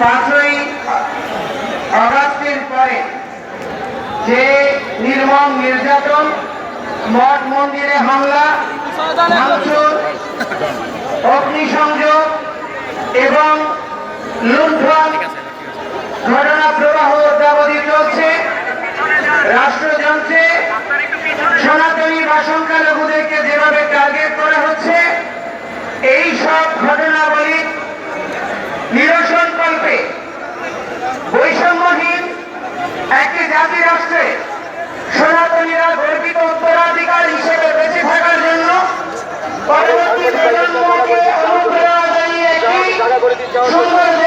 পাঁচই আগস্টের পরে যে নির্মম নির্যাতন, মঠ মন্দিরে হামলা অগ্নিসংযোগ এবং লুণ্ঠন ঘটনা প্রবাহ অদ্যাবধি চলছে, রাষ্ট্র জানছে, সনাতনী বা সংখ্যালঘুদেরকে যেভাবে টার্গেট করা হচ্ছে, এই সব ঘটনাবলী নিরস বৈষম্যহীন একটি জাতি রাষ্ট্রে সনাতনীরা গর্বিত উত্তরাধিকার হিসেবে বেঁচে থাকার জন্য পরবর্তী প্রজন্মকে অনুপ্রেরণা জানিয়ে একটি সুন্দর